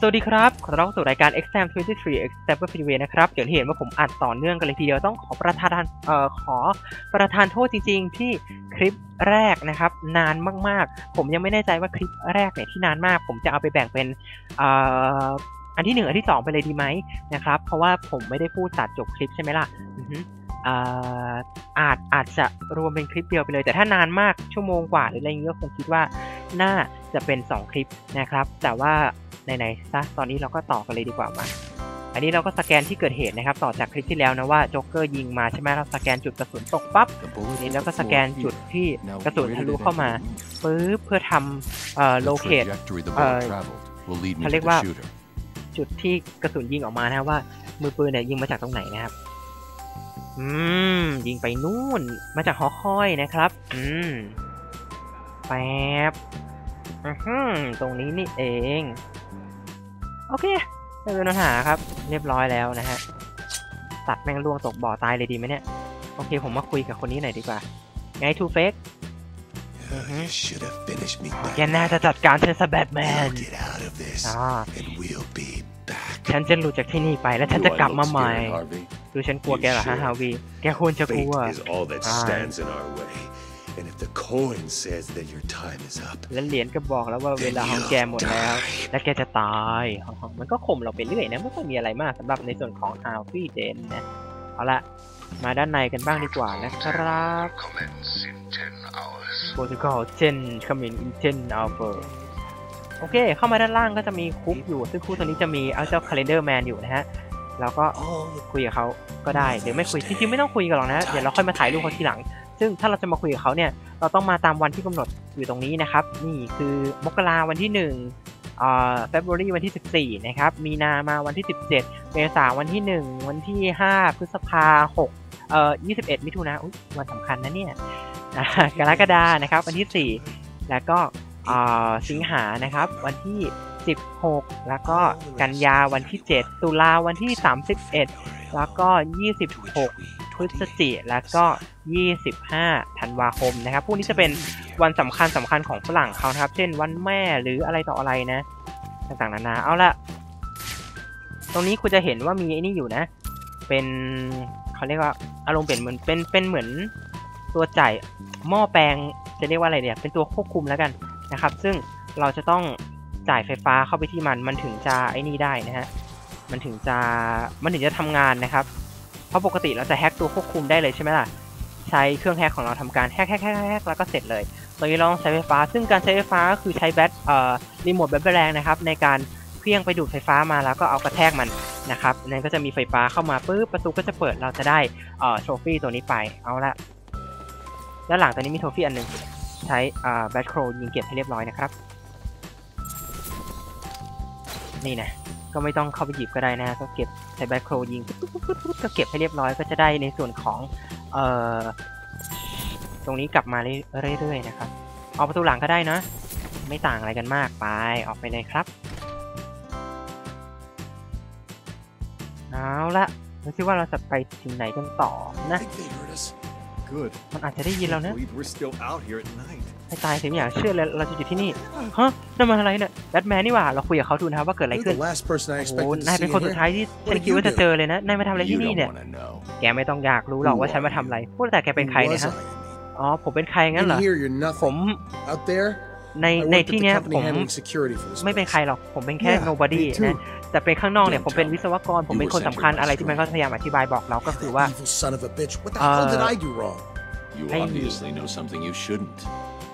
สวัสดีครับ ขอต้อนรับสู่รายการ Exam 23 Exam Freeway นะครับ เดี๋ยวเห็นว่าผมอัดต่อเนื่องกันเลยทีเดียวต้องขอประทานเอ่อขอประทานโทษจริง ๆ ที่คลิปแรกนะครับ นานมากๆ ผมยังไม่แน่ใจว่าคลิปแรกเนี่ยที่นานมาก ผมจะเอาไปแบ่งเป็นเอ่ออันที่หนึ่งอันที่สองไปเลยดีไหมนะครับ เพราะว่าผมไม่ได้พูดตัดจบคลิปใช่ไหมล่ะ อือฮึอ่าอาจอาจจะรวมเป็นคลิปเดียวไปเลย แต่ถ้านานมากชั่วโมงกว่าหรืออะไรอย่างเงี้ยก็คงคิดว่าน่าจะเป็น 2 คลิปนะครับ แต่ว่าไหนๆซะตอนนี้เราก็ต่อกันเลยดีกว่ามาอันนี้เราก็สแกนที่เกิดเหตุนะครับ ต่อจากคลิปที่แล้วนะว่าโจ๊กเกอร์ยิงมาใช่ไหมเราสแกนจุดกระสุนตกปั๊บทีนี่นี้แล้แล้ววก็ก็สสแกแกนนจุจุดดที่ที่กกระระสุสุนนทะทะลุลุเข้าเข้ามามาปึ๊บเพื่อทำเอ่อโลเคตเอ่อเขาเขาเรีเรียยกกว่าว่าจุดที่กระสุนยิงออกมานะว่ามือปืนเนี่ยยิงมาจากตรงไหนนะครับ อืม ยิงไปนู่น มาจากหอคอยนะครับ อืม แป๊บอือฮึตรงนี้นี่เอง โอเค ไม่เป็นปัญหาครับ เรียบร้อยแล้วนะฮะ ตัดแมงล่วงตกบ่อตายเลยดีไหมเนี่ย โอเค ผมมาคุยกับคนนี้หน่อยดีกว่า ไงทูเฟก You should have finished me แก back. น่าจะจัดการเธอซะแบทแมน Now get out of this, อ่า and we'll be back. ฉันจะหลุดจากที่นี่ไปแล้วฉันจะกลับมาใหม่ ดูฉันกลัวแกเหรอฮะฮาวีแกควรจะกลัว Fate is all that Ah. stands in our way. And if the coin says that your time is up, แล้วเหรียญก็บอกแล้วว่าเวลาของแกหมดแล้ว และแกจะตาย มันก็ข่มเราไปเรื่อยนะ ไม่ค่อยมีอะไรมากสำหรับในส่วนของฮาวีเดนนะ เอาละ มาด้านในกันบ้างดีกว่านะครับ commence in 10 hours. โปรตุเกสเจนคามินอินเจนอัลเบอร์โอเค เข้ามาด้านล่างก็จะมีคุกอยู่ ซึ่งคุกตัวนี้จะมีเอาเจ้าคาล endar man อยู่นะฮะ แล้วก็คุยกับเขาก็ได้หรือไม่คุยจริงๆไม่ต้องคุยกันหรอกนะเดี๋ยวเราค่อยมาถ่ายรูปเขาทีหลัง ซึ่งถ้าเราจะมาคุยกับเขาเนี่ยเราต้องมาตามวันที่กำหนดอยู่ตรงนี้นะครับ นี่คือมกราวันที่1อ่า February วันที่ 14 นะครับ มีนามาวันที่ 17 เมษาวันที่ 1 วันที่ 5 พฤษภา6เอ่อ21 มิถุนาวันสำคัญนะเนี่ยอ่ากรกฎานะครับ วันที่ 4 แล้วก็อ่าสิงหานะครับ วันที่ 16 แล้วก็กันยาวันที่ 7 ตุลาวันที่ 31 แล้วก็ 26 พฤศจิแล้วก็ 25 ธันวาคมนะครับ พวกนี้จะเป็นวันสำคัญสำคัญของฝรั่งเขานะครับ เช่นวันแม่หรืออะไรต่ออะไรนะ ต่างๆนานา เอาละตรงนี้คุณจะเห็นว่ามีไอ้นี่อยู่นะ เป็นเขาเรียกว่าอารมณ์เป็นเหมือนเป็นเป็นเหมือนตัวจ่ายหม้อแปลงจะเรียกว่าอะไรเนี่ย เป็นตัวควบคุมแล้วกันนะครับ ซึ่งเราจะต้อง จ่ายไฟฟ้าเข้าไปที่มัน มันถึงจะไอ้นี่ได้นะฮะ มันถึงจะ มันถึงจะทำงานนะครับ เพราะปกติเราจะแฮกตัวควบคุมได้เลยใช่ไหมล่ะ ใช้เครื่องแฮกของเราทำการแฮกแฮกแฮกแฮกแล้วก็เสร็จเลยตรงนี้เราต้องใช้ไฟฟ้า ซึ่งการใช้ไฟฟ้าก็คือใช้แบตเอ่อ รีโมทแบตแรงนะครับ ในการเคลื่องไปดูดไฟฟ้ามาแล้วก็เอากระแทกมันนะครับ นั้นก็จะมีไฟฟ้าเข้ามาปุ๊บ ประตูก็จะเปิด เราจะได้เอ่อโทฟี่ตัวนี้ไป เอาละ ด้านหลังตัวนี้มีโทฟี่อันหนึ่งใช้อ่าแบทโครยิงเก็บให้เรียบร้อยนะครับ นี่นะก็ไม่ต้องเข้าไปหยิบก็ได้นะก็เก็บใช้แบทโครยิงก็เก็บให้เรียบร้อยก็จะได้ในส่วนของเอ่อตรงนี้กลับมาเรื่อยๆนะครับเอาประตูหลังก็ได้นะ ไม่ต่างอะไรกันมากไปออกไปเลยครับเอาละดูซิว่าเราจะไปถึงไหนกันต่อนะ Good. มันอาจจะได้ยินเรานะ Believe we're still out here at night. ให้ตายถึงอย่างเชื่อเลยเราจะอยู่ที่นี่ฮะนั่นมันอะไรเนี่ยแบทแมนนี่หว่าเราคุยกับเขาดูนะครับว่าเกิดอะไร You're ขึ้น the last person I โอ้โห expected นาย to เป็น see คน in สุด here. ท้ายที่ฉันคิดว่าจะเจอเลยนะนายมาทำอะไร You ที่นี่ don't เนี่ย want to know. แกไม่ต้องอยากรู้หรอกว่าฉันมาทำอะไรพูดแต่แกเป็นใคร Who เนี่ย was ฮะ I? I mean, อ๋อผมเป็นใครงั้นเหรอ in here you're ผม nothing. Out there, ใน I ใน worked at ที่ the เนี้ย company ผม handling security for this ไม่เป็น place. ใครหรอกผมเป็นแค่ Yeah, nobody me too. นะแต่เป็นข้างนอกเนี่ย Don't ผมเป็น tell me. วิศวกรผมเป็นคนสำคัญอะไรที่มันก็พยายามอธิบายบอกเราก็คือว่า Evil son of a bitch. What the hell did Uh, I do wrong? You Hey. obviously know something you shouldn't.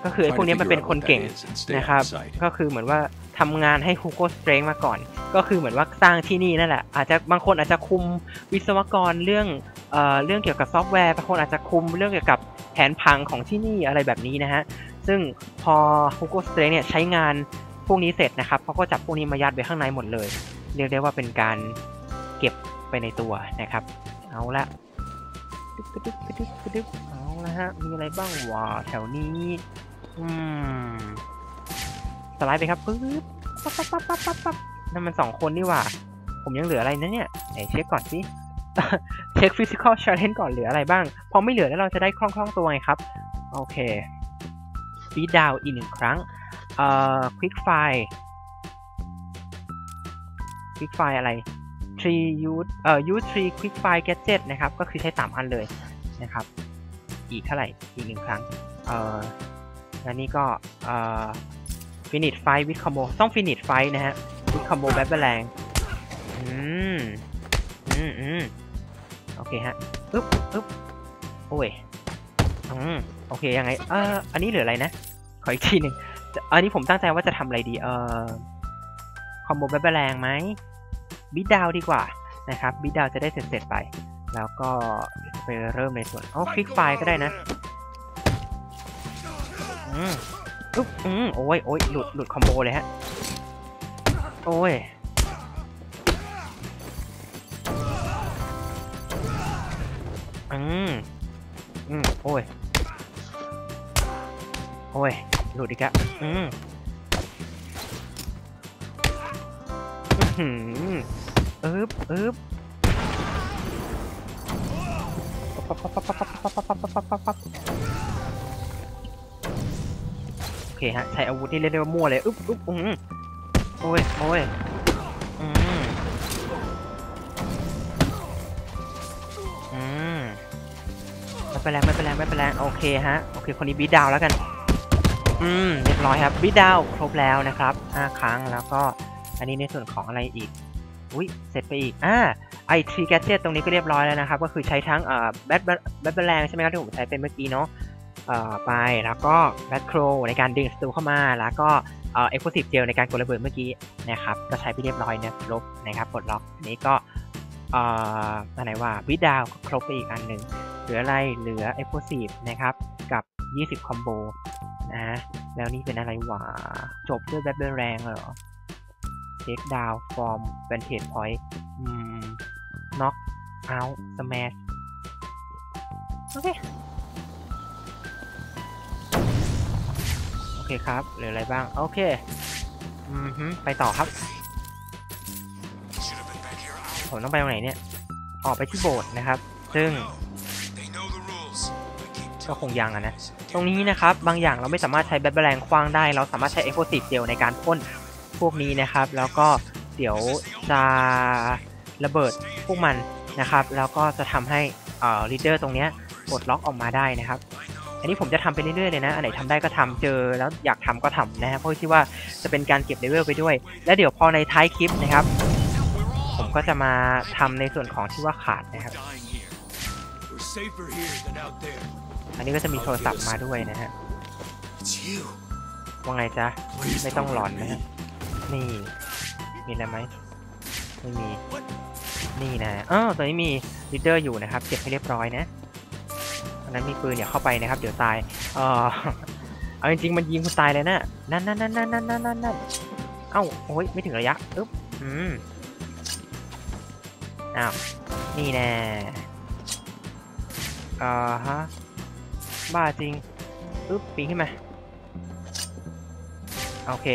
ก็คือไอ้พวกเนี้ยมันเป็นคนเก่ง Try to figure out what that is and stay นะครับ out of sight. ก็คือเหมือนว่าทำงานให้ Hugo Strange มาก่อน ก็คือเหมือนว่าสร้างที่นี่นั่นแหละ อาจจะบางคนอาจจะคุมวิศวกรเรื่องเอ่อเรื่องเกี่ยวกับซอฟต์แวร์ บางคนอาจจะคุมเรื่องเกี่ยวกับแผนพังของที่นี่อะไรแบบนี้นะฮะ ซึ่งพอ Hugo Strange เนี่ยใช้งานพวกนี้เสร็จนะครับเขาก็จับพวกนี้มายัดไว้ข้างในหมดเลย เรียกได้ว่าเป็นการเก็บไปในตัวนะครับ เอาละตึ๊บตึ๊บตึ๊บตึ๊บเอาละฮะ มีอะไรบ้างวะแถวนี้ อืม สไลด์ไปครับปึ๊บปั๊บปั๊บปั๊บปั๊บปั๊บนั่นมันสองคนนี่หว่า ผมยังเหลืออะไรนะเนี่ยไหนเช็คก่อนสิเช็คฟิสิกอลชาเลนก่อนเหลืออะไรบ้าง พอไม่เหลือแล้วเราจะได้คล่องๆตัวไงครับ โอเค ฟีดดาวอีกหนึ่งครั้งเอ่อควิกไฟ quick fire อะไร tree use เอ่อ use tree quick fire gadget นะครับ ก็คือใช้3อันเลยนะครับ อีกเท่าไหร่อีกหนึ่งครั้งเอ่อและนี่ก็เอ่อ finish fight with combo ต้อง finish fight นะฮะ with combo แบบแรงอืมอืมอืมโอเคฮะอึ๊บอึ๊บโอ้ยอืม โอเคยังไง เอ่ออันนี้เหลืออะไรนะ ขออีกทีหนึ่งอันนี้ผมตั้งใจว่าจะทำอะไรดี เอ่อคอมโบแบบแรงไหมบิดดาวดีกว่านะครับบิดดาวจะได้เสร็จๆไป แล้วก็ไปเริ่มในส่วนอ๋อคลิกไฟก็ได้นะ อืมอุ๊บอืมโอ้ยโอ้ยหลุดหลุดคอมโบเลยฮะ โอ้ยอืมอืมโอ้ย โอ้ย หลุดอีกอะอืมเอิบเอิบโอเคฮะ ใช้อาวุธที่เรียกได้ว่ามั่วเลย อึ๊บอึ๊บอืมโอ้ยโอ้ยอืมอืมไม่เป็นไรไม่เป็นไรไม่เป็นไรโอเคฮะ โอเค คนนี้บีดดาวแล้วกัน อืมเรียบร้อยครับบีทดาวครบแล้วนะครับ 5 ครั้งแล้วก็อันนี้ในส่วนของอะไรอีกอุ้ยเสร็จไปอีกอ่าไอทรีแกจิตตรงนี้ก็เรียบร้อยแล้วนะครับ ก็คือใช้ทั้งเอ่อแบทแบทแบทแรงใช่ไหมครับที่ผมใช้เป็นเมื่อกี้เนาะเอ่อไปแล้วก็แบทโครในการดึงศัตรูเข้ามาแล้วก็เอ่อเอ็กซ์โพสิฟเจลในการกดระเบิดเมื่อกี้นะครับก็ใช้ไปเรียบร้อยเนี่ยครบนะครับปลดล็อกอันนี้ก็เอ่ออันไหนว่าวิดาวก็ครบไปอีกอันหนึ่งเหลืออะไรเหลือ Explosive นะครับกับ 20 คอมโบ นะ แล้วนี่เป็นอะไรวะ จบด้วยแบบแรงเหรอ Take down from vantage point อืม knock out smash โอเค โอเคครับเหลืออะไรบ้าง โอเค อืมฮึไปต่อครับ ผมต้องไปตรงไหนเนี่ย ออกไปที่โบสถ์นะครับ ซึ่ง ก็คงยังอะนะ ตรงนี้นะครับบางอย่างเราไม่สามารถใช้แบทแบลงคว้างได้ เราสามารถใช้ Explosive Gel ในการพ่นพวกนี้นะครับ แล้วก็เดี๋ยวจะระเบิดพวกมันนะครับ แล้วก็จะทำให้เอ่อ leader ตรงเนี้ยปลดล็อกออกมาได้นะครับ อันนี้ผมจะทำไปเรื่อยๆเลยนะ อันไหนทำได้ก็ทำเจอแล้วอยากทำก็ทำนะฮะเพราะคิดว่าจะเป็นการเก็บเลเวลไปด้วย แล้วเดี๋ยวพอในท้ายคลิปนะครับ ผมก็จะมาทำในส่วนของที่ว่าขาดนะครับ safer here than out there. อันนี้ก็จะมีโทรศัพท์มาด้วยนะฮะว่าไงจ๊ะ ไม่ต้องหลอนนะนี่ มีอะไรไหมไม่มี นี่นะอ๋อตอนนี้มีลีดเดอร์อยู่นะครับ เก็บให้เรียบร้อยนะอันนั้นมีปืนอย่าเข้าไปนะครับ เดี๋ยวตาย เออเอาจริงๆมันยิงคุณตายเลยนะนั่นนั่นนั่นนั่นนั่นนั่นนั่นเอ้าโอ้ยไม่ถึงระยะอึ๊บอืมอ้าวนี่แน่อ่าฮะ บ้าจริงอึ๊บปีนขึ้นมา โอเค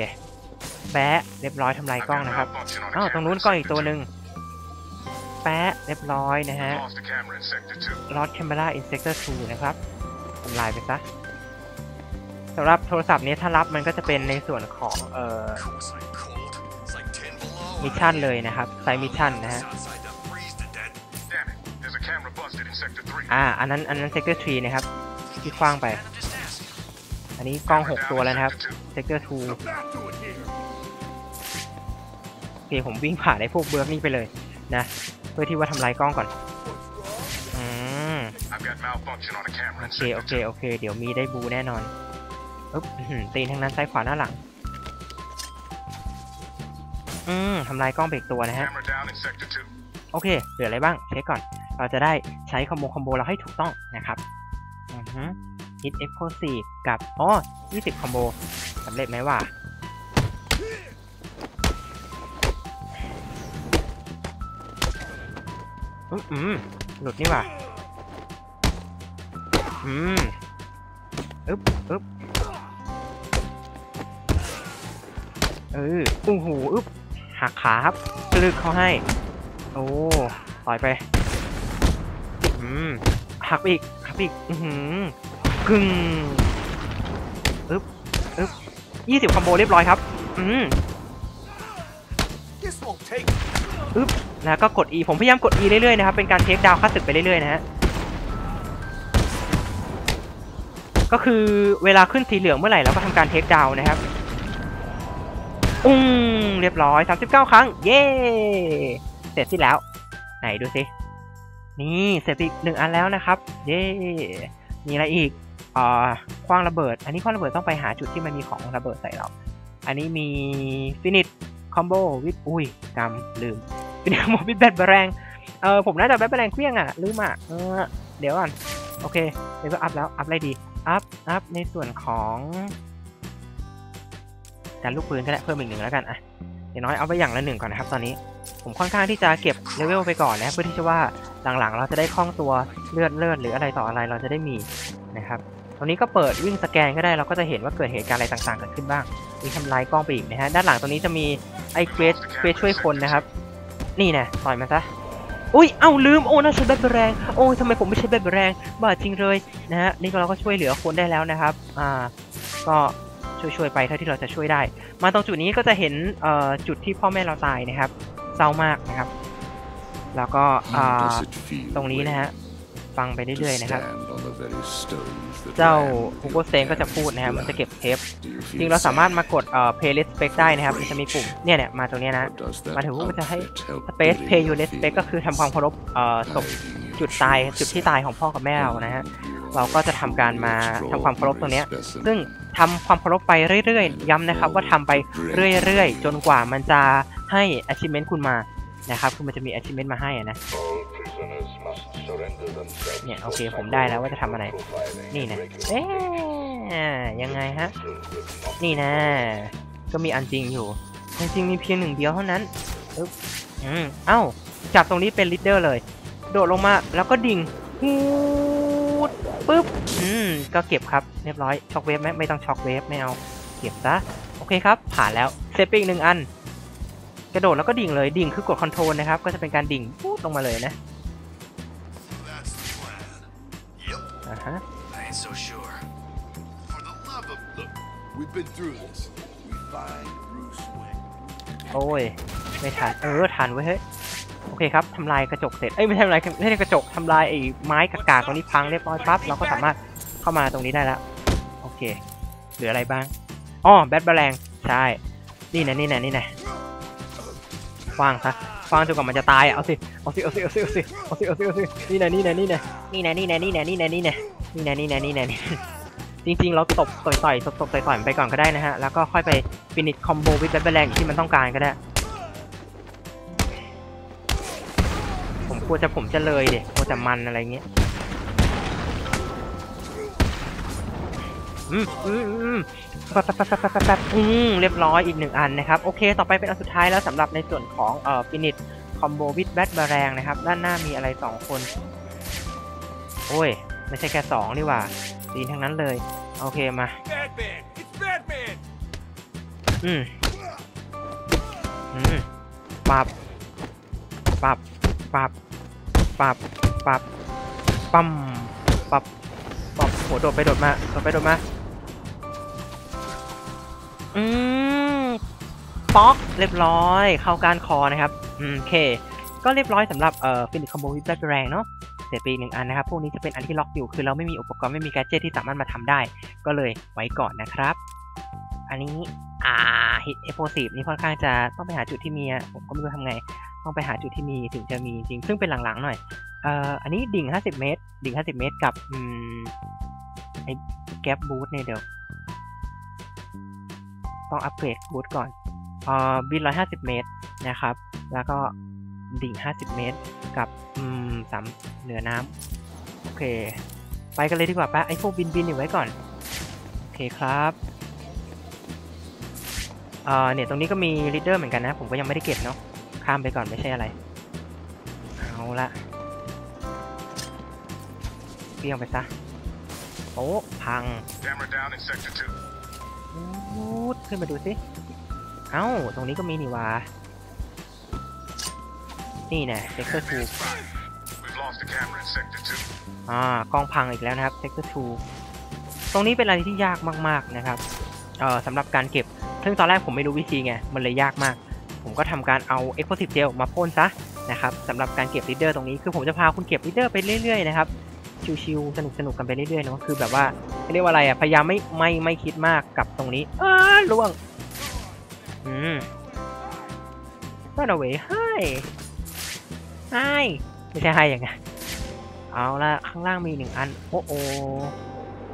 แปะเรียบร้อยทำลายกล้องนะครับ อ้าว ตรงนู้นกล้องอีกตัวหนึ่งแปะเรียบร้อยนะฮะลอ c แคมเ e ราอินเซกเตอร์2นะครับทำลายไปซะสำหรับโทรศัพท์นี้ถ้ารับมันก็จะเป็นในส่วนของ เอ่อ It's like cold. It's like 10 below. มิชชั่นเลยนะครับไซมิชชั่นนะฮะ Outside to freeze to death. Damn it. There's a camera busted in sector 3. อ่า อันนั้น อันนั้นเซกเตอร์3นะครับ ที่คว้างไป อันนี้กล้อง 6 ตัวแล้วนะครับเซกเตอร์2โอเคผมวิ่งผ่านไอ้พวกเบิร์กนี่ไปเลยนะ เพื่อที่ว่าทำลายกล้องก่อนอืม I've got malfunction on a camera โอ in เค sector โอเคโอเค เดี๋ยวมีได้บูแน่นอนอึ๊บอื้อหือตีนทั้งนั้นซ้ายขวาหน้าหลัง อืมทำลายกล้องเบรกตัวนะ 2. ฮะ Camera down in sector 2. โอเค เหลืออะไรบ้าง เช็คก่อน เราจะได้ใช้คอมโบคอมโบเราให้ถูกต้องนะครับ ฮึ hit explosive กับอ๋อ20คอมโบสำเร็จไหมว่าอืมหลุดนี่ว่าอืมอึ๊บอึ๊บเอออู้หูอึ๊บหักขาครับกลึกเขาให้ โอ้ต่อยไป อืมหักอีก หักไปอีกอือหือกึ่งอึ๊บอึ๊บยี่สิบคอมโบเรียบร้อยครับ อืม This won't take อึ๊บแล้วก็กด E ผมพยายามกด E เรื่อยๆนะครับ เป็นการเทคดาวค่าศึกไปเรื่อยๆนะฮะ ก็คือเวลาขึ้นสีเหลืองเมื่อไหร่เราก็ทำการเทคดาวนะครับ อุ้งเรียบร้อย 39 ครั้ง เย้ เสร็จสิ้นแล้ว ไหนดูสิ นี่เสร็จไปอีกหนึ่งอันแล้วนะครับ เย้มีอะไรอีกอ่าคว้างระเบิด อันนี้คว้างระเบิดต้องไปหาจุดที่มันมีของระเบิดใส่เรา อันนี้มีฟินิชคอมโบวิดอุ้ยกำลืมฟินิชคอมโบวิดแบทแบรงเออผมน่าจะแบทแบรงเครื่องอะลืมอะเออเดี๋ยวก่อนโอเคเดี๋ยวก็อัพแล้วอัพอะไรดีอัพอัพในส่วนของการลูกปืนก็ได้เพิ่มอีกหนึ่งแล้วกันอะ อย่างน้อยเอาไปอย่างละหนึ่งก่อนนะครับตอนนี้ ผมค่อนข้างที่จะเก็บเลเวลไปก่อนนะเพื่อที่จะว่าหลังๆ เราจะได้คล่องตัวเลือดเลือดหรืออะไรต่ออะไรเราจะได้มีนะครับตรงนี้ก็เปิดวิ่งสแกนก็ได้เราก็จะเห็นว่าเกิดเหตุการณ์อะไรต่างๆเกิดขึ้นบ้างมีทำลายกล้องไปอีกนะฮะด้านหลังตรงนี้จะมีไอ้เควสเควสช่วยคนนะครับ นี่นะต่อยมาซะอุ้ย เอ้าลืม โอ้น่าใช้แบตแรง โอ้ทำไมผมไม่ใช้แบตแรง บ้าจริงเลยนะฮะ นี่ก็เราก็ช่วยเหลือคนได้แล้วนะครับ อ่า ก็ ช่วยๆไปเท่าที่เราจะช่วยได้ มาตรงจุดนี้ก็จะเห็นเอ่อจุดที่พ่อแม่เราตายนะครับเศร้ามากนะครับ แล้วก็อ่า Does it feel ตรงนี้นะฮะฟังไป to เรื่อยๆนะครับ stand on the very stones that เจ้า ran ฮูโกเซนก็จะพูดนะครับมันจะเก็บเทป Do you จริง feel เราสามารถ sad? มากดเอ่อ play respect ได้นะครับมันจะมีปุ่มเนี่ยเนี่ยมาตรงเนี้ยนะ Or does that มาถึงปุ๊บมันจะให้ outfit help space bury pay your your respect ก็คือทำความเคารพเอ่อศพ feelings? Guiding you จุด to ตาย your จุดที่ self. ตายของพ่อกับแม่เรานะฮะ Only you เราก็จะทำการมา are ทำความเคารพตรงเนี้ย extraordinary ซึ่ง specimen. ทำความเคารพไปเรื่อยๆ ย้ำนะครับ ว่าทำไปเรื่อยๆ จนกว่ามันจะให้ achievement คุณมานะครับคือมันจะมี achievement มาให้นะเนี่ยโอเคผมได้แล้วว่าจะทำอะไร นี่นะเอ๊ะยังไงฮะ นี่นะ ก็มีอันจริงอยู่จริงมีเพียงหนึ่งเดียวเท่านั้นอืมเอ้าจับตรงนี้เป็นลีดเดอร์เลย โดดลงมาแล้วก็ดิ่งฮู ดปึ๊บอืมก็เก็บครับเรียบร้อยช็อคเวฟไหมไม่ต้องช็อคเวฟไม่เอาเก็บซะโอเคครับ ผ่านแล้วเซตไปอีกหนึ่งอัน กระโดดแล้วก็ดิ่งเลยดิ่งคือกดคอนโทรลนะครับ ก็จะเป็นการดิ่งพูดลงมาเลยนะ That's the plan. Yep. อ่าฮะ I ain't so sure. For the love of look, We've been through this. We find Bruce Wayne. โอ้ย ไม่ทัน เออ ทันเว้ยเฮ้ย โอเคครับทำลายกระจกเสร็จ เอ้ยไม่ใช่ทำลายไม่ใช่กระจกทำลายไอ้ไม้กากาตรงนี้พังเรียบร้อยปั๊บเราก็สามารถเข้ามาตรงนี้ได้แล้ว โอเค เหลืออะไรบ้าง อ๋อแบทแบลงใช่ นี่นะนี่นะนี่นะฟางซะฟางจนกว่ามันจะตายอะเอาสิ เอาสิ เอาสิ เอาสิ เอาสิ เอาสิ เอาสิ เอาสิ นี่นะนี่นะนี่นะนี่นะนี่นะนี่นะนี่นะนี่นะนี่นะนี่นะนี่นะนี่จริงๆ เราตบต่อยต่อยตบต่อยต่อยไปก่อนก็ได้นะฮะ แล้วก็ค่อยไปฟินิชคอมโบวิดแบทแบลงที่มันต้องการก็ได้ ลัวจะผมจะเลยเด็กกลัวจะมันอะไรเงี้ยอืมอืมอืมแป๊บแป๊บแป๊บแป๊บแป๊บแป๊บอืมเรียบร้อยอีกหนึ่งอันนะครับ โอเค ต่อไปเป็นอันสุดท้ายแล้วสำหรับในส่วนของเอ่อฟินิชคอมโบวิดแบทบาแรงนะครับ ด้านหน้ามีอะไรสองคน โอ้ย ไม่ใช่แค่สองนี่ว่าดีทั้งนั้นเลย โอเคมา อืมอืมปับปับปับ ปับปับปั๊มปับปับโหโดดไปโดดมาโดดไปโดดมาอืมป๊อกเรียบร้อย เข้าการคอนะครับอืมโอเค ก็เรียบร้อยสำหรับเอ่อฟินิคอมโบวิดแบทแรงเนาะเสียไปอีหนึ่งอันนะครับ พวกนี้จะเป็นอันที่ล็อกอยู่ คือเราไม่มีอุปกรณ์ไม่มีแกดเจิตที่สามารถมาทำได้ ก็เลยไว้ก่อนนะครับ อันนี้ อ่าฮิตเอฟโฟซีฟนี่ค่อนข้างจะต้องไปหาจุดที่มีอผมก็ไม่รู้ทำไง ต้องไปหาจุดที่มีถึงจะมีจริง ซึ่งเป็นหลังๆหน่อยเอ่ออันนี้ดิ่ง 50 เมตร ดิ่ง 50 เมตรกับอืมไอ้แก๊ปบูทเนี่ยเดี๋ยว ต้องอัปเกรดบูทก่อนเอ่อบิน 150 เมตรนะครับ แล้วก็ดิ่ง 50 เมตร กับอืมสามเหนือน้ำโอเค ไปกันเลยดีกว่าปะไอ้พวกบินบินอยู่ไว้ก่อน โอเคครับเอ่อเนี่ยตรงนี้ก็มีลีดเดอร์เหมือนกันนะ ผมก็ยังไม่ได้เก็บเนาะ ข้ามไปก่อนไม่ใช่อะไร เอาละเปี้ยงไปซะโอ้พัง camera down in sector two. วูดขึ้นมาดูสิ เอ้า ตรงนี้ก็มีนี่หวานี่แน่เซกเตอร์ทู Five. We've lost the camera in sector two. อ่ากล้องพังอีกแล้วนะครับเซกเตอร์ทูตรงนี้เป็นอะไรที่ยากมาก ๆ นะครับ เอ่อสำหรับการเก็บ ซึ่งตอนแรกผมไม่รู้วิธีไง มันเลยยากมาก ผมก็ทำการเอา Explosive Gel มาพ่นซะนะครับสำหรับการเก็บลีดเดอร์ตรงนี้คือผมจะพาคุณเก็บลีดเดอร์ไปเรื่อยๆนะครับชิวๆสนุกๆกันไปเรื่อยๆเนาะคือแบบว่าเรียกว่าอะไรอะพยายามไม่ไม่ไม่คิดมากกับตรงนี้อ้าล่วงอืม run away ให้ให้ไม่ใช่ให้ยังไงเอาละข้างล่างมีหนึ่งอัน โอ้โอ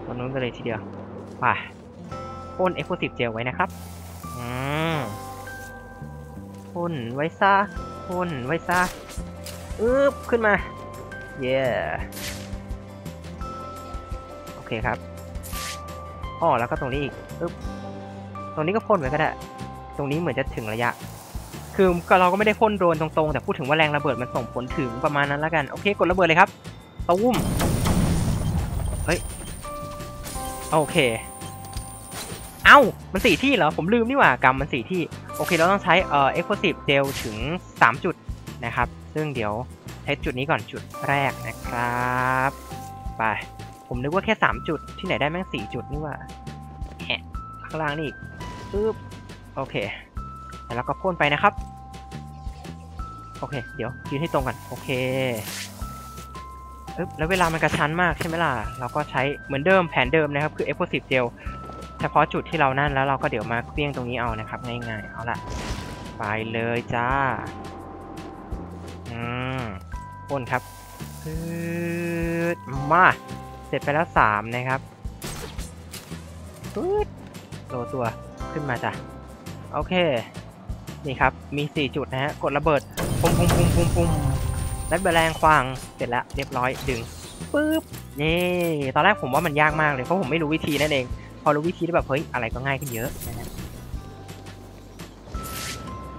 ตรงนู้นกันเลยทีเดียวไปพ่น explosive gel ไว้นะครับ อืม พ่นไว้ซะพ่นไว้ซะอึ๊บขึ้นมา เย้ โอเคครับอ๋อแล้วก็ตรงนี้อีกอึ๊บตรงนี้ก็พ่นไว้ก็ได้ ตรงนี้เหมือนจะถึงระยะ คือเราก็ไม่ได้พ่นโดนตรงๆ แต่พูดถึงว่าแรงระเบิดมันส่งผลถึงประมาณนั้นแล้วกัน โอเค กดระเบิดเลยครับตุ้มเฮ้ย โอเค เอ้า มันสี่ที่เหรอ ผมลืมนี่หว่ากรรมมันสี่ที่ โอเคเราต้องใช้เอ่อ explosive gel ถึง 3 จุดนะครับ ซึ่งเดี๋ยวใช้จุดนี้ก่อนจุดแรกนะครับไปผมนึกว่าแค่ 3 จุดที่ไหนได้แม่ง4จุดนี่ว่าแหะข้างล่างนี่ปึ๊บโอเค แล้วก็พ่นไปนะครับ โอเค เดี๋ยวยืนให้ตรงกันโอเคอึ๊บแล้วเวลามันกระชั้นมากใช่ไหมล่ะ เราก็ใช้เหมือนเดิมแผนเดิมนะครับ คือ explosive gel ฉพาะจุดที่เรานั่นแล้วเราก็เดี๋ยวมาเคลี้ยงตรงนี้เอานะครับ ง่ายๆ เอาละไปเลยจ้า อืมพ่นครับพืดมา เสร็จไปแล้วสามนะครับปึ๊ดโลตัวขึ้นมาจ้ะ โอเค นี่ครับ มี4จุดนะฮะ กดระเบิด ปุ้มปุ้มปุ้มปุ้มปุ้มนัดแบแรงควาง เสร็จแล้ว เรียบร้อย ดึง ปึ๊บ นี่ ตอนแรกผมว่ามันยากมากเลย เพราะผมไม่รู้วิธีนั่นเอง อรู้วิธีแล้วแบบเฮ้ยอะไรก็ง่ายขึ้นเยอะนะฮะ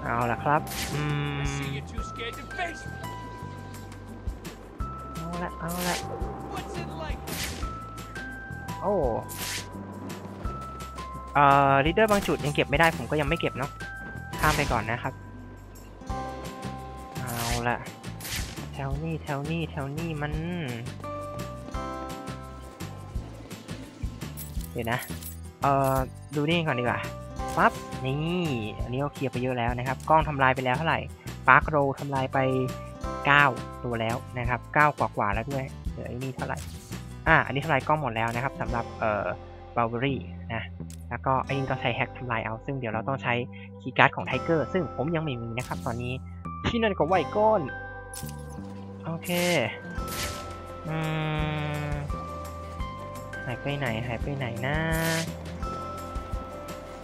เอาละครับอืมเอาละเอาละโอ้เอ่อลีดเดอร์บางจุดยังเก็บไม่ได้ผมก็ยังไม่เก็บเนาะข้ามไปก่อนนะครับ เอาละแถวนี้แถวนี้แถวนี้มัน ดี๋ยวนะ เอ่อ ดูนี่ก่อนดีกว่า ปั๊บ นี่ อันนี้เราเคลียร์ไปเยอะแล้วนะครับ กล้องทำลายไปแล้วเท่าไหร่ปาร์คโรทำลายไป 9 ตัวแล้วนะครับ 9 กว่ากว่าแล้วด้วย เหลือไอ้นี่เท่าไหร่ อ่า อันนี้ทำลายกล้องหมดแล้วนะครับสำหรับ เอ่อบ l เ e อรี่นะ แล้วก็ไอ้นี่ก็ใช้แฮกทำลายเอา ซึ่งเดี๋ยวเราต้องใช้คีย์การ์ดของไทเกอร์ ซึ่งผมยังไม่มีนะครับ ตอนนี้ที่นั่นก็ไหวก้อน โอเค อืม หายไปไหนหายไปไหนนะ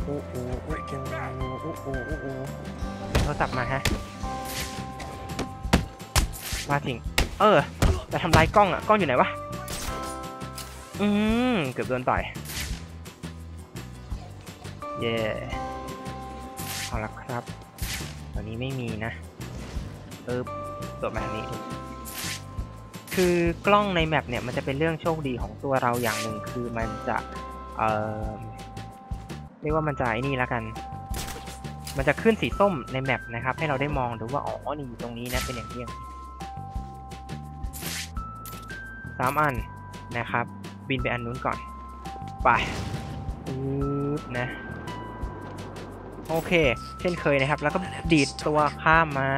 อู้อู้อู้อู้อู้อู้อู้โทรศัพท์มาฮะว่าจริง เออจะทำลายกล้องอะกล้องอยู่ไหนวะ อืมเกือบโดนต่อย เย่เอาละครับ ตอนนี้ไม่มีนะเออตัวแบบนี้ คือกล้องในแมปเนี่ยมันจะเป็นเรื่องโชคดีของตัวเราอย่างหนึ่งคือมันจะเอ่อเรียกว่ามันจะไอ้นี่แล้วกัน มันจะขึ้นสีส้มในแมปนะครับ ให้เราได้มองดูว่าอ๋อนี่อยู่ตรงนี้นะเป็นอย่างนี้อย่งสามอันนะครับ บินไปอันนู้นก่อนไปปึ๊บนะโอเค เช่นเคยนะครับ แล้วก็ดีดตัวข้ามมา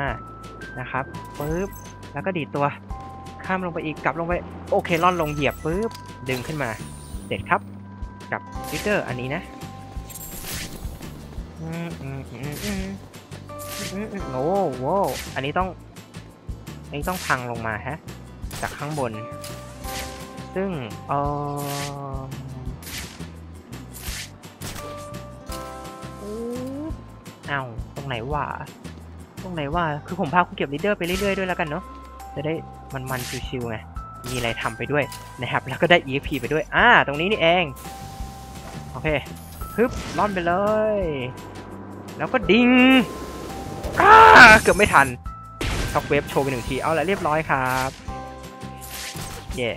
นะครับปึ๊บแล้วก็ดีดตัว ข้ามลงไปอีกกลับลงไปโอเคล่อนลงเหยียบปึ๊บดึงขึ้นมาเสร็จครับ กับฟิกเกอร์อันนี้นะโอ้โหอันนี้ต้องอันนี้ต้องพังลงมาฮะจากข้างบน ซึ่งเออเอาตรงไหนวะตรงไหนวะคือผมพาคุณเก็บลีดเดอร์ไปเรื่อยๆด้วยแล้วกันเนาะ จะได้มันๆชิวๆไงมีอะไรทำไปด้วยนะครับ แล้วก็ได้ EXP ไปด้วย อ่า ตรงนี้นี่เอง โอเค ฮึบล่อนไปเลย แล้วก็ดิงอ้าเกือบไม่ทันช็อกเวฟโชว์ไปหนึ่งที เอาละเรียบร้อยครับ เย่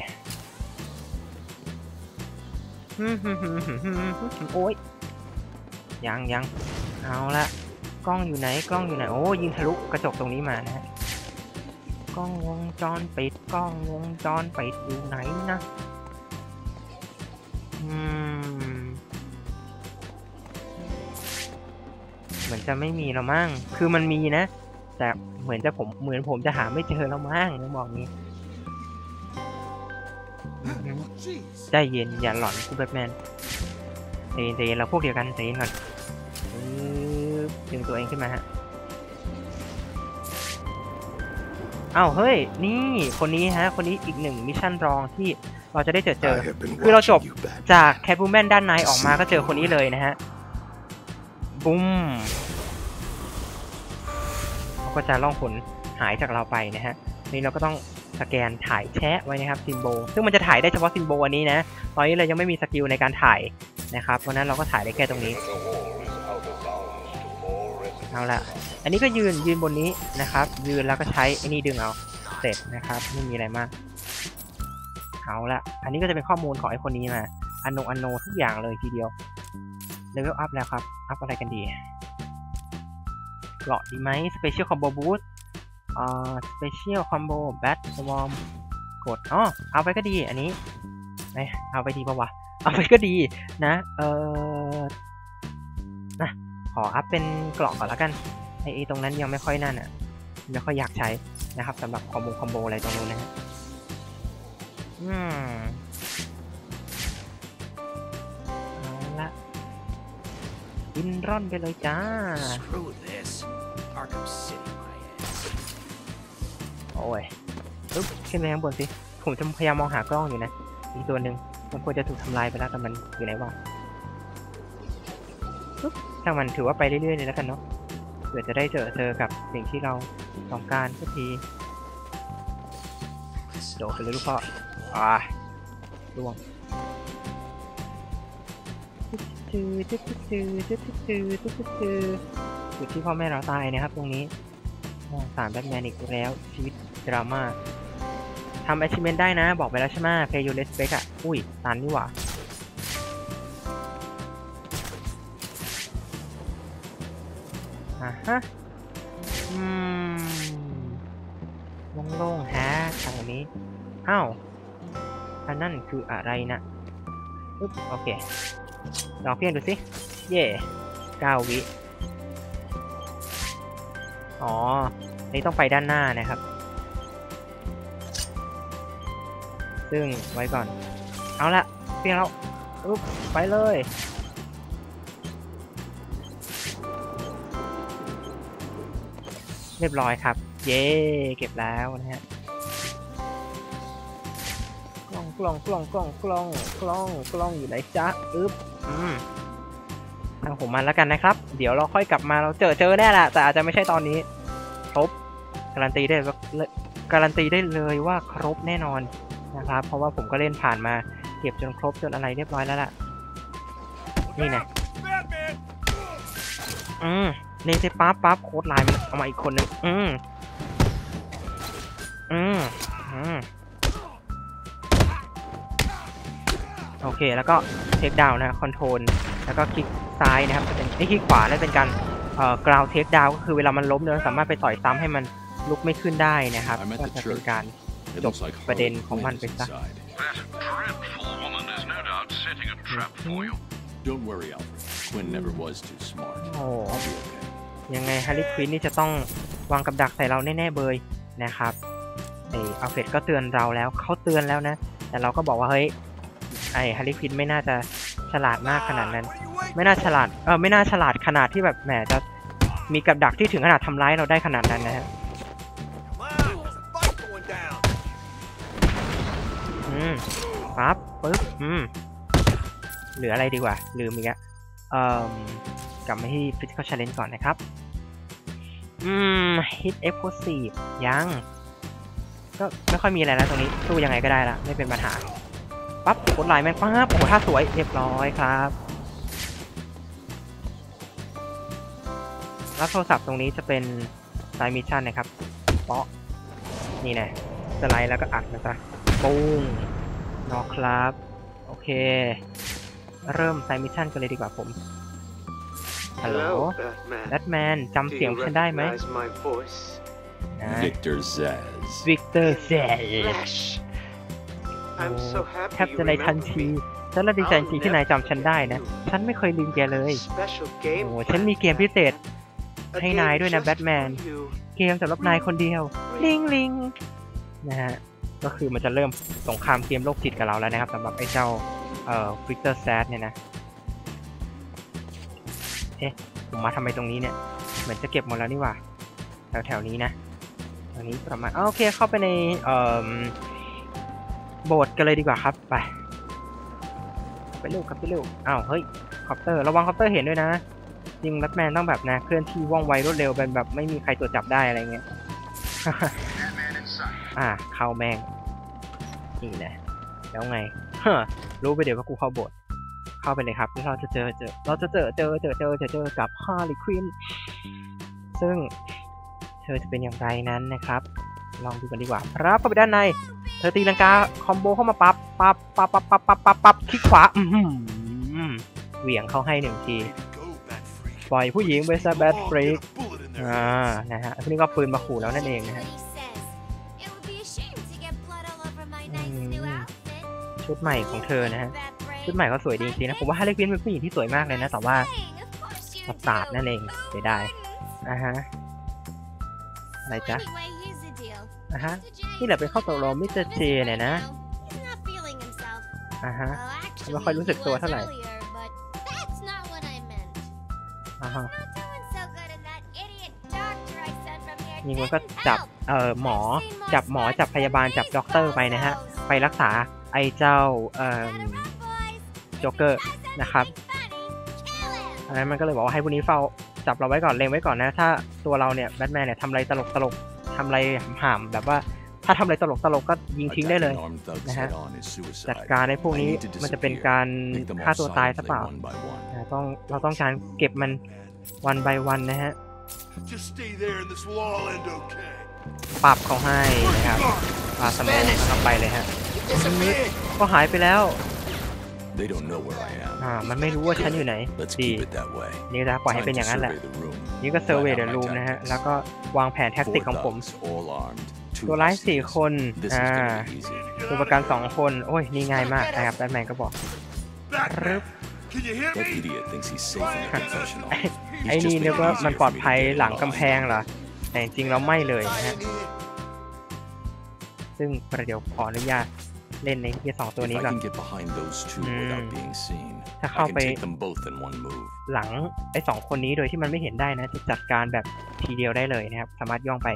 ฮึ่มๆๆๆโอ้ย ยังยัง เอาละ กล้องอยู่ไหน กล้องอยู่ไหน โอ้ยิงทะลุกระจกตรงนี้มานะฮะ ล้องวงจรปิดกล้องวงจรปิดอยู่ไหนนะอืมเหมือนจะไม่มีแล้วมั้งคือมันมีนะ แต่เหมือนจะผมเหมือนผมจะหาไม่เจอแล้วมั้งต้องบอกนี้ใจเย็นอย่าหลอนคุณแบทแมนใจเย็นใจเย็นเราพวกเดียวกันใจเย็นก่อนดึงตัวเองขึ้นมาฮะ อ้าวเฮ้ย นี่คนนี้ฮะ คนนี้อีกหนึ่งมิชชั่นรองที่เราจะได้เจอเจอ I have been คือเราจบ watching you, Batman. จากแคทบูแมนด้านในออกมาก็เจอคนนี้เลยนะฮะ บุ้มเขาก็จะล่องผลหายจากเราไปนะฮะ นี่เราก็ต้องสแกนถ่ายแชะไว้นะครับซิมโบ ซึ่งมันจะถ่ายได้เฉพาะซิมโบอันนี้นะ ตอนนี้เรายังไม่มีสกิลในการถ่ายนะครับ เพราะฉะนั้นเราก็ถ่ายได้แค่ตรงนี้ เอาละอันนี้ก็ยืนยืนบนนี้นะครับ ยืนแล้วก็ใช้ไอ้นี่ดึงเอาเสร็จนะครับไม่มีอะไรมากเอาละอันนี้ก็จะเป็นข้อมูลของไอ้คนนี้มาอันโนอันโนทุกอย่างเลยทีเดียวเลเวลอัพแล้วครับอัพอะไรกันดีเกราะดีไหม Special Combo Boost อ่า Special Combo Bat Swarm กดอ๋อเอาไปก็ดีอันนี้เอ้เอาไปดีปะวะเอาไปก็ดีนะ เออ ออัพเป็นเกราะก่อนละกันไอไอ้ตรงนั้นยังไม่ค่อยนั่นอะไม่ค่อยอยากใช้นะครับสำหรับคอมโบคอมโบอะไรตรงนู้นนะฮะอืมเอาละบินร่อนไปเลยจ้า Screw this. Arkham City, my ass. โอ้ยปึ๊บขึ้นไปข้างบนสิ ผมจะพยายามมองหากล้องอยู่นะ อีกตัวหนึ่งมันควรจะถูกทำลายไปแล้วแต่มันอยู่ไหนวะปึ๊บ ช่างมันถือว่าไปเรื่อยๆเลยแล้วกันเนาะเผื่อจะได้เจอเจอกับสิ่งที่เราต้องการสักทีโดดไปเลยลูกพ่ออ่าล่วงจืดจืดจืดจืดจืดจืดจืดจุดที่พ่อแม่เราตายนะครับ ตรงนี้สามแบทแมนอีกแล้วชีวิตดราม่าทำแอชิเมนต์ได้นะ บอกไปแล้วใช่ไหมเพย์ยูเลสเบกอะอุ้ยตันนี่หว่า ฮะ อืมโล่งๆฮะทางนี้ อ้าว อันนั่นคืออะไรนะปึ๊บโอเค ลองเพียงดูสิ เย่เก้าวิ อ๋อ นี่ต้องไปด้านหน้านะครับ ซึ่งไว้ก่อน เอาละเพียงแล้วอุ๊บไปเลย เรียบร้อยครับ เย้เก็บแล้วนะฮะกล้องกล้องกล้องกล้องกล้องกล้องกล้องอยู่ไหนจ๊ะอึ๊บอืมทางผมมาแล้วกันนะครับ เดี๋ยวเราค่อยกลับมาเราเจอเจอแน่แหละแต่อาจจะไม่ใช่ตอนนี้ ครบการันตีได้ว่าการันตีได้เลยว่าครบแน่นอนนะครับ เพราะว่าผมก็เล่นผ่านมาเก็บจนครบจนอะไรเรียบร้อยแล้วล่ะ นี่นะอืม เล่นเสร็จปั๊บปั๊บโค้ดไลน์มันเอามาอีกคนนึงอืมอืมอืมโอเค แล้วก็เทคดาวนะคอนโทรลแล้วก็คลิกซ้ายนะครับจะเป็นไอ้ยคลิกขวานั่นเป็นการเอ่อกราวเทคดาวก็คือเวลามันล้มเนี่ยเราสามารถไปต่อยซ้ำให้มันลุกไม่ขึ้นได้นะครับ I'm at ก็ the จะเป็น church. การ It Jok, looks like ประเด็น Harley ของมัน Quinn ไป is ซะ inside. That dreadful woman is no doubt setting a trap for you. Don't worry, Alfred. Quinn never was too smart. โยังไงฮาร์ลีควินนี่จะต้องวางกับดักใส่เราแน่ๆเบยนะครับไออัลเฟดก็เตือนเราแล้วเขาเตือนแล้วนะ แต่เราก็บอกว่าเฮ้ยไอฮาร์ลีควินไม่น่าจะฉลาดมากขนาดนั้น ไม่น่าฉลาดเออไม่น่าฉลาดขนาดที่แบบแหมจะมีกับดักที่ถึงขนาดทำร้ายเราได้ขนาดนั้นนะฮะอืมปั๊บปึ๊บอืมเหลืออะไรดีกว่า ลืมอีกอะเอ่อกลับมาที่ physical challenge ก่อนนะครับ อืม hit explosive ยัง ก็ไม่ค่อยมีอะไรแล้วตรงนี้สู้ยังไงก็ได้ละไม่เป็นปัญหา ปั๊บกดไลน์แม่งปั๊บโอ้โหท่าสวยเรียบร้อยครับรับโทรศัพท์ตรงนี้จะเป็นสายมิชชั่นนะครับเปาะนี่นะสไลด์แล้วก็อัดนะจ๊ะปุ้งนอกครับ โอเค เริ่มสายมิชชั่นกันเลยดีกว่าผม ฮัลโหล Batman. แบทแมนจำ Do เสียง you ฉันได้ไหม recognize my voice? นะ Victor Zaz. วิกเตอร์เซ Flash. I'm so แทบ happy จะ you ในทัน remember ที me. ฉันละดีใจจริงที่นายจำฉันได้นะ ฉันไม่เคยลืมแกเลย Special game โอ้ฉันมีเกมพิเศษ A ให้นาย game ด้วยนะ just แบทแมน for you. เกมสำหรับนายคนเดียว ลิงลิงนะฮะ ก็คือมันจะเริ่มสงครามเกมโลกจิตกับเราแล้วนะครับสำหรับไอ้เจ้าเอ่อฟิกเตอร์แซดเนี่ยนะ เอ๊ะผมมาทำไมตรงนี้เนี่ย เหมือนจะเก็บหมดแล้วนี่หว่าแถวแถวๆนี้นะแถวนี้ประมาณอ้าวโอเคเข้าไปในเอ่อโบสถ์กันเลยดีกว่าครับไปไปเร็วครับไปเร็วอ้าวเฮ้ยคอปเตอร์ระวังคอปเตอร์เห็นด้วยนะจริงแบทแมนต้องแบบนะเคลื่อนที่ว่องไวรวดเร็วเป็นแบบไม่มีใครตรวจจับได้อะไรเงี้ยอ่าเข้าแมงนี่แหละแล้วไงฮ้อรู้ไปเดี๋ยวว่ากูเข้าโบสถ์ เข้าไปเลยครับแล้วเราจะเจอเจอเราจะเจอเจอเจอเจอเจอเจอกับฮาร์ลีควินซึ่งเธอจะเป็นอย่างไรนั้นนะครับ ลองดูกันดีกว่าครับเข้าไปด้านใน เธอตีลังกาคอมโบเข้ามาปั๊บปั๊บปั๊บปั๊บปั๊บปั๊บปั๊บปั๊บคลิกขวาอือหือเหวี่ยงเข้าให้หนึ่งที Way to go, Bat Freak. ปล่อยผู้หญิงไปซะแบทฟรีก Bullet in their อ่านะฮะอันนี้ก็ปืนมาขู่แล้วนั่นเองนะฮะ It would be a shame to get blood all over my nice new Mm. outfit. ชุดใหม่ของเธอนะฮะ Bat Break. ชุดใหม่ก็สวยดีจริงๆนะผมว่าฮาร์เลควินเป็นผู้หญิงที่สวยมากเลยนะ แต่ว่าประสาทนั่นเองเสียดายอะฮะอะไรจ๊ะอะฮะนี่แหละเป็นข้อตกลงมิสเตอร์เจเนี่ยนะอ่าฮะไม่ค่อยรู้สึกตัวเท่าไหร่อะฮะยิงมันก็จับเอ่อหมอจับหมอจับพยาบาลจับด็อกเตอร์ไปนะฮะ ไปรักษาไอ้เจ้าเอ่อ Better run, boys. โจ๊กเกอร์ If he does นะครับ anything funny, kill him. อันนั้นมันก็เลยบอกว่าให้พวกนี้เฝ้าจับเราไว้ก่อนเล็งไว้ก่อนนะ ถ้าตัวเราเนี่ยแบทแมนเนี่ยทำอะไรตลกตลกๆทำอะไรห่ามๆแบบว่าถ้าทำอะไรตลกตลกๆก็ยิงทิ้งได้เลย Attacking armed thugs Uh-huh. head on is suicide. จัดการในพวกนี้ I need to มันจะเป็น disappear. การ Make them ฆ่า all ตัวตายซะ silently เปล่า one by one. นะต้องเราต้องการเก็บมันวัน by วันนะฮะ Just stay there and this will all end okay. ปรับเขาให้นะครับปาสมองแล้วก็ไปเลยฮะก็หายไปแล้ว They don't know where I am. อ่า มันไม่รู้ว่าฉันอยู่ไหน Let's ดี keep it that way. นี่นะปล่อยให้ Time เป็น to อย่างนั้นแหละ survey the room. นี่ก็เซอร์เวย์เด Plan อะ out รู my มนะฮะ tactics. แล้วก็วางแผนแท็กติก Four ของผม thugs, all armed. Two ตัวร้ายสี่ hostages. คน This is อ่า gonna be easy. ตัวประกันสองคน โอ้ย นี่ง่ายมากนะครับแบทแมนก็บอก Batman, can you hear That me? idiot thinks he's safe in a confessional. ไอ้ He's นี่ just นึก making ว่า it มัน easier ปลอด for me ภัย to get หลัง lost. กำแพงเหรอ แต่จริงๆแล้วไม่เลยนะฮะ ซึ่งประเดี๋ยวขออนุญาต เล่นในที่สองตัว If นี้ I ก่อน can get behind those two Mm. without being seen, ถ้า I เข้า can ไป take them both in one move. หลังไอ้สองคนนี้โดยที่มันไม่เห็นได้นะ จะจัดการแบบทีเดียวได้เลยนะครับ สามารถย่องไป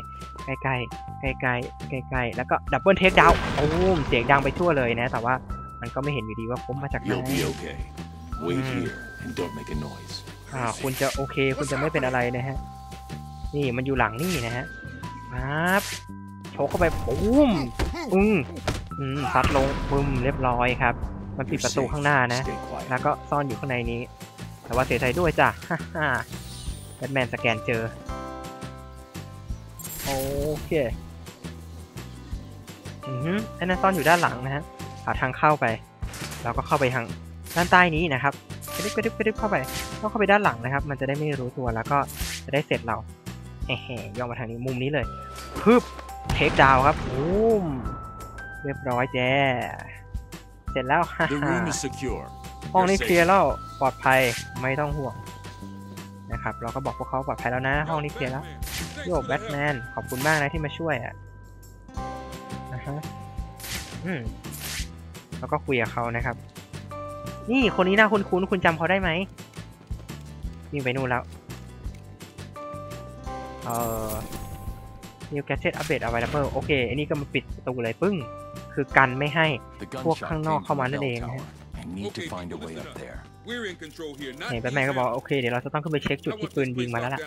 ใกล้ๆใกล้ๆใกล้ๆแล้วก็ดับเบิลเทคดาวโอ้มเสียงดังไปทั่วเลยนะ แต่ว่ามันก็ไม่เห็นอยู่ดีว่าผมมาจากไหน You'll be okay. Wait Mm. here and don't make a noise. อ่าคุณจะโอเค คุณจะไม่เป็นอะไรนะฮะ นี่มันอยู่หลังนี่นะฮะครับโชกเข้าไปปุ้ม อืม อืมซัดลงปึ้มเรียบร้อยครับ มันปิดประตูข้างหน้านะ แล้วก็ซ่อนอยู่ข้างในนี้ แต่ว่าเสียใจด้วยจ้ะฮ่าแบทแมนสแกนเจอ โอเค อือฮึไอ้นั่นซ่อนอยู่ด้านหลังนะฮะหาทางเข้าไป แล้วก็เข้าไปทางด้านใต้นี้นะครับกระดิบกระดิบกระดิบเข้าไปต้องเข้าไปด้านหลังนะครับ มันจะได้ไม่รู้ตัวแล้วก็จะได้เสร็จเราแห่ๆย่องมาทางนี้มุมนี้เลย พึบเทคดาวครับบูม เรียบร้อยแจ้เสร็จแล้วฮ่า The ฮ่า room is secure. ห้องนี้ You're เคลีย safe. ร์แล้วปลอดภัยไม่ต้องห่วงนะครับเราก็บอกพวกเขาปลอดภัยแล้วนะ ห้องนี้เคลียร์แล้วโยแบทแมนขอบคุณมากนะที่มาช่วยอะนะฮะอืมแล้วก็คุยกับเขานะครับ นี่คนนี้น่าคุ้นคุ้นๆคุณจำเขาได้ไหมวิ่งไปนู่นแล้ว เอ่อ New Gadget Update Available โอเค อันนี้ก็มาปิดประตูเลยปึ้ง คือกันไม่ให้ The พวก gunshot ข้างนอก came เข้า from มา the นั่นเอง bell นะฮะ tower. I need to find a way up there. We're in control here. Not เห็นแบทแมนก็บอกว่าโอเค เดี๋ยวเราจะต้องขึ้นไปเช็คจุดที่ปืนยิงมาแล้วล่ะ